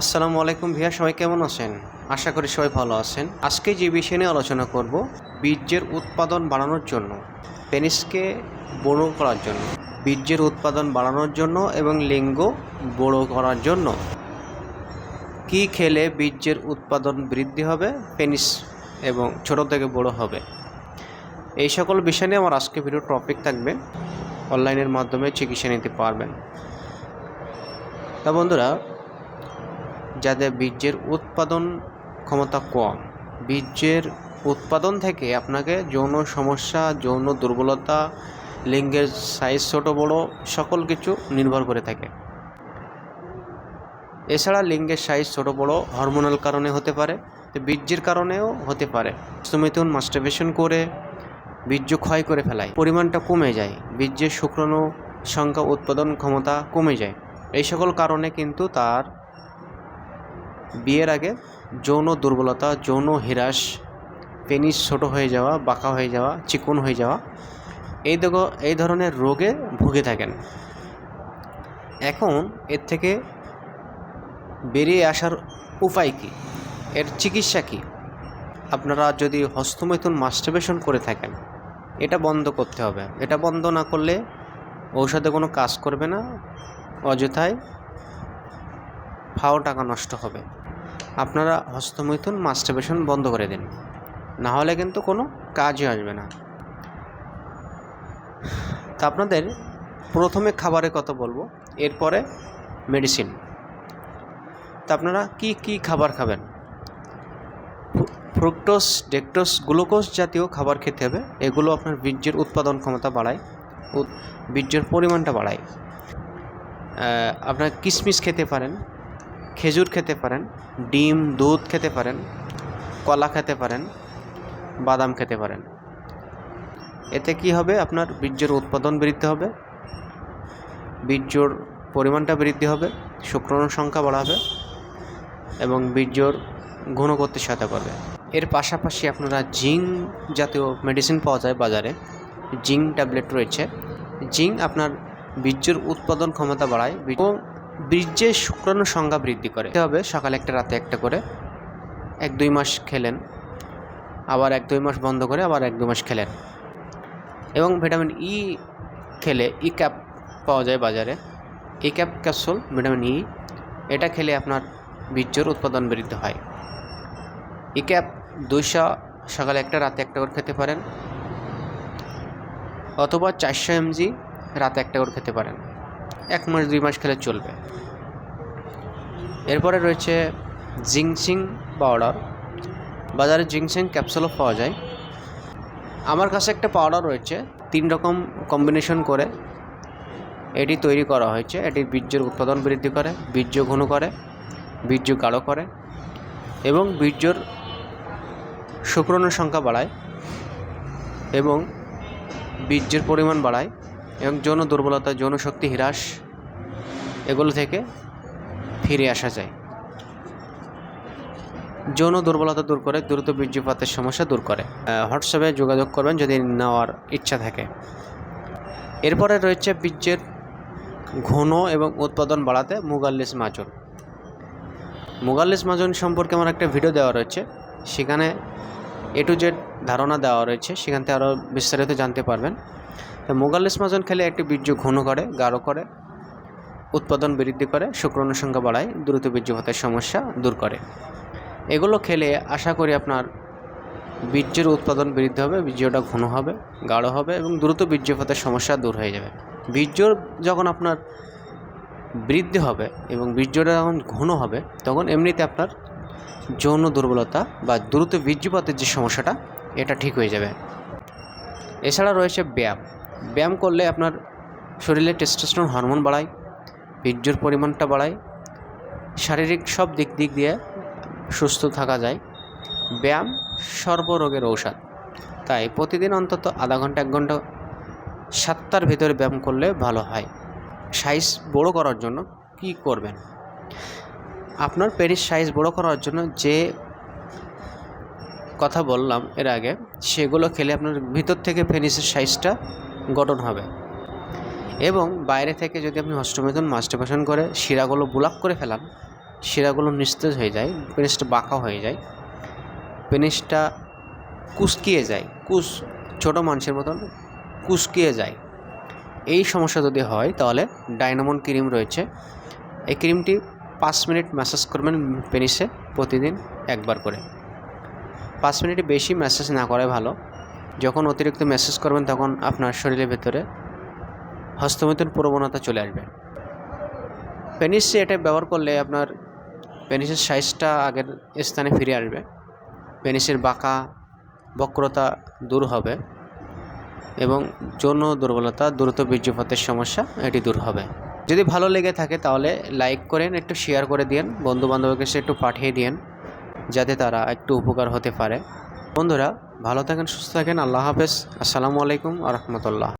আসসালামু আলাইকুম ভিয়া, সবাই কেমন আছেন? আশা করি সবাই ভালো আছেন। আজকে যে বিষয় নিয়ে আলোচনা করব, বীর্যের উৎপাদন বাড়ানোর জন্য, পেনিসকে বড় করার জন্য, বীর্যের উৎপাদন বাড়ানোর জন্য এবং লিঙ্গ বড় করার জন্য। কি খেলে বীর্যের উৎপাদন বৃদ্ধি হবে, পেনিস এবং ছোট থেকে বড় হবে? এই সকল বিষয় নিয়ে আমার আজকে ভিডিও টপিক থাকবে। অনলাইনের মাধ্যমে চিকিৎসা নিতে পারবেন। তা বন্ধুরা যাদের বীর্যের উৎপাদন ক্ষমতা কম। বীর্যের উৎপাদন থেকে আপনাকে যৌন সমস্যা, যৌন দুর্বলতা, লিঙ্গের সাইজ ছোট, বড় সকল কিছু নির্ভর করে থাকে। এছাড়া লিঙ্গের সাইজ ছোট, বড় হরমোনাল কারণে হতে পারে, তো বীর্যের কারণেও হতে পারে। সুমিথুন মাস্টারবেশন করে বীর্য ক্ষয় করে ফেলায়, পরিমাণটা কমে যায়, বীর্যের শুক্রাণু সংখ্যা উৎপাদন ক্ষমতা কমে যায়। এই সকল কারণে কিন্তু তার বিয়ের আগে যৌন দুর্বলতা, যৌন হ্রাস, পেনিস ছোট হয়ে যাওয়া, বাঁকা হয়ে যাওয়া, চিকন হয়ে যাওয়া, এই এই ধরনের রোগে ভুগে থাকেন। এখন এর থেকে বেরিয়ে আসার উপায় কী? এর চিকিৎসা কী? আপনারা যদি হস্তমৈথুন মাস্টারবেশন করে থাকেন, এটা বন্ধ করতে হবে। এটা বন্ধ না করলে ঔষধে কোনো কাজ করবে না, অযথায় ফাও টাকা নষ্ট হবে। আপনারা হস্তমৈথুন মাস্টারবেশন বন্ধ করে দিন। না হলে কিন্তু কোনো কাজই আসবে না। তা আপনাদের প্রথমে খাবারের কথা বলব, এরপরে মেডিসিন। তা আপনারা কি কি খাবার খাবেন? ফ্রুক্টোস, ডেক্টোস, গ্লুকোজ জাতীয় খাবার খেতে হবে। এগুলো আপনার বীর্যের উৎপাদন ক্ষমতা বাড়ায় বীর্যের পরিমাণটা বাড়ায়। আপনার কিশমিশ খেতে পারেন খেজুর খেতে পারেন, ডিম, দুধ খেতে পারেন, কলা খেতে পারেন, বাদাম খেতে পারেন। এতে কি হবে? আপনার বীর্যের উৎপাদন বৃদ্ধি হবে, বীর্যর পরিমাণটা বৃদ্ধি হবে শুক্রাণুর সংখ্যা বাড়াবে এবং বীর্যর ঘন করতে সহায়তা করবে এর পাশাপাশি আপনারা জিঙ্ক জাতীয় মেডিসিন পাওয়া যায় বাজারে, জিঙ্ক ট্যাবলেট রয়েছে। জিং আপনার বীর্যের উৎপাদন ক্ষমতা বাড়ায় এবং বীর্যের শুক্রাণু সংখ্যা বৃদ্ধি করে। হবে, সকালে একটা, রাতে একটা করে। এক, দুই মাস খেলেন। আবার এক, দুই মাস বন্ধ করে আবার এক, দুই মাস খেলেন। এবং ভিটামিন ই খেলে ই ক্যাপ পাওয়া যায় বাজারে। E cap capsule vitamin E এটা খেলে আপনার বীর্যর উৎপাদন বৃদ্ধি হয়। ই ক্যাপ দুইশো সকালে একটা, রাতে একটা করে খেতে পারেন। অথবা চারশো এমজি, রাতে একটা করে খেতে পারেন। এক মাস, দুই মাস খেলে চলবে। এরপরে রয়েছে জিংসিং পাউডার বাজারে জিংসিং ক্যাপসুলও পাওয়া যায়। আমার কাছে একটা পাউডার রয়েছে। তিন রকম কম্বিনেশন করে এটি তৈরি করা হয়েছে। এটি বীর্যের উৎপাদন বৃদ্ধি করে, বীর্য ঘন করে, বীর্য গাঢ় করে এবং বীর্যর শুক্রাণুর সংখ্যা বাড়ায় এবং বীর্যের পরিমাণ বাড়ায়। এবং যৌন দুর্বলতা, যৌন শক্তি হ্রাস এগুলো থেকে ফিরে আসা যায়। যৌন দুর্বলতা দূর করে, দ্রুত বীর্যপাতের সমস্যা দূর করে। হোয়াটসঅ্যাপে যোগাযোগ করবেন যদি নেওয়ার ইচ্ছা থাকে। এরপরে রয়েছে বীর্যের ঘন এবং উৎপাদন বাড়াতে মুগাল্লিস মাজন মুগাল্লিস মাজন সম্পর্কে আমার একটা ভিডিও দেওয়া রয়েছে। সেখানে এ টু জেড ধারণা দেওয়া রয়েছে। সেখান থেকে আরও বিস্তারিত জানতে পারবেন। তো মুগাল্লিস মাজন খেলে একটি বীর্য ঘন করে, গাঢ় করে, উৎপাদন বৃদ্ধি করে শুক্রাণু সংখ্যা বাড়ায়, দ্রুত বীর্যপাতের সমস্যা দূর করে। এগুলো খেলে আশা করি আপনার বীর্যের উৎপাদন বৃদ্ধি হবে, বীর্যটা ঘন হবে, গাঢ় হবে এবং দ্রুত বীর্যপাতের সমস্যা দূর হয়ে যাবে। বীর্য যখন আপনার বৃদ্ধি হবে এবং বীর্যটা যখন ঘন হবে, তখন এমনিতে আপনার যৌন দুর্বলতা বা দ্রুত বীর্যপাতের যে সমস্যাটা, এটা ঠিক হয়ে যাবে। এছাড়া রয়েছে ব্যায়াম। ব্যায়াম করলে আপনার শরীরে টেস্টোস্টেরন হরমোন বাড়ায়, বীর্যর পরিমাণটা বাড়ায়, শারীরিক সব দিক দিক দিয়ে সুস্থ থাকা যায়। ব্যায়াম সর্বরোগের ঔষধ। তাই প্রতিদিন অন্তত আধা ঘণ্টা, এক ঘণ্টা সাতটার ভিতরে ব্যায়াম করলে ভালো হয়। সাইজ বড় করার জন্য কি করবেন? আপনার পেরিস সাইজ বড় করার জন্য যে কথা বললাম এর আগে, সেগুলো খেলে আপনার ভিতর থেকে পেনিসের সাইজটা গঠন হবে। এবং বাইরে থেকে যদি আপনি হস্তমেধন মাস্টারবেশন করে শিরাগুলো ব্লক করে ফেলান, শিরাগুলো নিস্তেজ হয়ে যায়, পেনিসটা বাঁকা হয়ে যায়, পেনিসটা কুচকিয়ে যায় কুচ ছোটো মানুষের মতন কুচকিয়ে যায়। এই সমস্যা যদি হয়, তাহলে ডাইনামন ক্রিম রয়েছে। এই ক্রিমটি পাঁচ মিনিট ম্যাসাজ করবেন পেনিসে প্রতিদিন একবার করে। পাঁচ মিনিটে বেশি ম্যাসাজ না করাই ভালো। যখন অতিরিক্ত ম্যাসাজ করবেন, তখন আপনার শরীরের ভেতরে হস্তমিথুন প্রবণতা চলে আসবে। পেনিসে এটা ব্যবহার করলে আপনার পেনিসের সাইজটা আগের স্থানে ফিরে আসবে। পেনিসের বাঁকা বক্রতা দূর হবে এবং যৌন দুর্বলতা দ্রুত বীর্যপাতের সমস্যা এটি দূর হবে। যদি ভালো লেগে থাকে তাহলে লাইক করেন, একটু শেয়ার করে দিন বন্ধু বান্ধবের কাছে একটু পাঠিয়ে দিন যাতে তারা একটু উপকার হতে পারে। বন্ধুরা ভালো থাকেন সুস্থ থাকেন আল্লাহ হাফেজ। আসসালামু আলাইকুম আ রহমতুল্লাহ।